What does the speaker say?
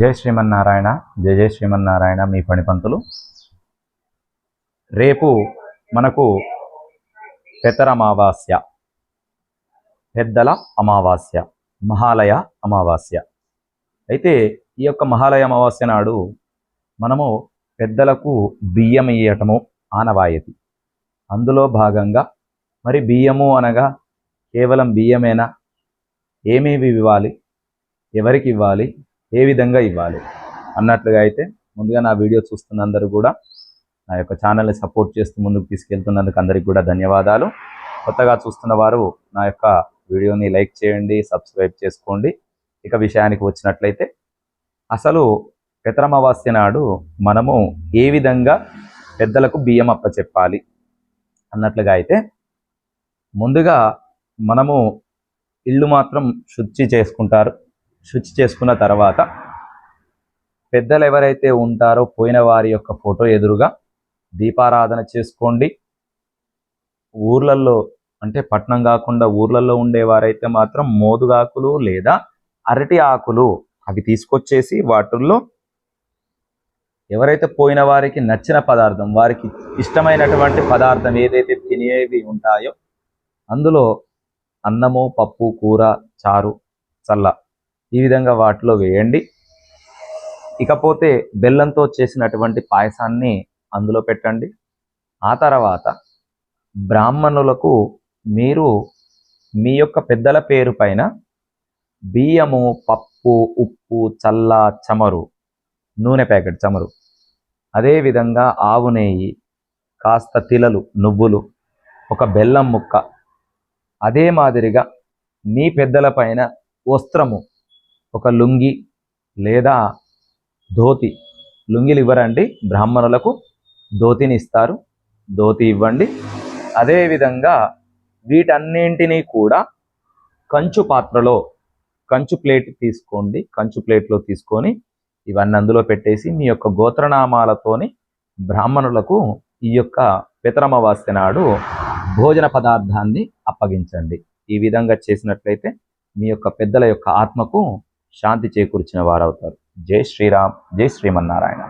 జై శ్రీమన్నారాయణ జయ జయ శ్రీమన్నారాయణ మీ పనిపంతులు. రేపు మనకు పెతరమావాస్య పెద్దల అమావాస్య మహాలయ అమావాస్య. అయితే ఈ యొక్క మహాలయ అమావాస్య నాడు మనము పెద్దలకు బియ్యం ఇయ్యటము ఆనవాయతి. అందులో భాగంగా మరి బియ్యము అనగా కేవలం బియ్యమేనా? ఏమేమి ఇవ్వాలి? ఎవరికి ఇవ్వాలి? ఏ విధంగా ఇవ్వాలి? అన్నట్లుగా అయితే ముందుగా నా వీడియో చూస్తున్న అందరూ కూడా నా యొక్క ఛానల్ని సపోర్ట్ చేస్తూ ముందుకు తీసుకెళ్తున్నందుకు అందరికీ కూడా ధన్యవాదాలు. కొత్తగా చూస్తున్న వారు నా యొక్క వీడియోని లైక్ చేయండి సబ్స్క్రైబ్ చేసుకోండి. ఇక విషయానికి వచ్చినట్లయితే అసలు పితరమవాస్య నాడు మనము ఏ విధంగా పెద్దలకు బియ్యం అప్పచెప్పాలి అన్నట్లుగా అయితే ముందుగా మనము ఇల్లు మాత్రం శుచి చేసుకుంటారు. శుచి చేసుకున్న తర్వాత పెద్దలు ఎవరైతే ఉంటారో పోయిన వారి యొక్క ఫోటో ఎదురుగా దీపారాధన చేసుకోండి. ఊర్లలో అంటే పట్నం కాకుండా ఊర్లలో ఉండేవారైతే మాత్రం మోదుగాకులు లేదా అరటి ఆకులు అవి తీసుకొచ్చేసి వాటిల్లో ఎవరైతే పోయిన వారికి నచ్చిన పదార్థం వారికి ఇష్టమైనటువంటి పదార్థం ఏదైతే తినేవి ఉంటాయో అందులో అన్నము పప్పు కూర చారు చల్ల ఈ విధంగా వాటిలో వేయండి. ఇకపోతే బెల్లంతో చేసినటువంటి పాయసాన్ని అందులో పెట్టండి. ఆ తర్వాత బ్రాహ్మణులకు మీరు మీ యొక్క పెద్దల పేరు పైన బియ్యము పప్పు ఉప్పు చల్ల చమరు నూనె ప్యాకెట్ చమరు అదేవిధంగా ఆవు నెయ్యి కాస్త తిలలు నువ్వులు ఒక బెల్లం ముక్క అదే మాదిరిగా మీ పెద్దల పైన వస్త్రము ఒక లుంగి లేదా ధోతి. లుంగిలు ఇవ్వరండి. బ్రాహ్మణులకు ధోతిని ఇస్తారు. ధోతి ఇవ్వండి. అదేవిధంగా వీటన్నింటినీ కూడా కంచు పాత్రలో కంచు ప్లేట్ తీసుకోండి. కంచు ప్లేట్లో తీసుకొని ఇవన్నీ అందులో పెట్టేసి మీ యొక్క గోత్రనామాలతోని బ్రాహ్మణులకు ఈ యొక్క పితరమవాస్య నాడు భోజన పదార్థాన్ని అప్పగించండి. ఈ విధంగా చేసినట్లయితే మీ యొక్క పెద్దల యొక్క ఆత్మకు శాంతి చేకూర్చిన వారవుతారు. జై శ్రీరామ్ జై శ్రీమన్నారాయణ.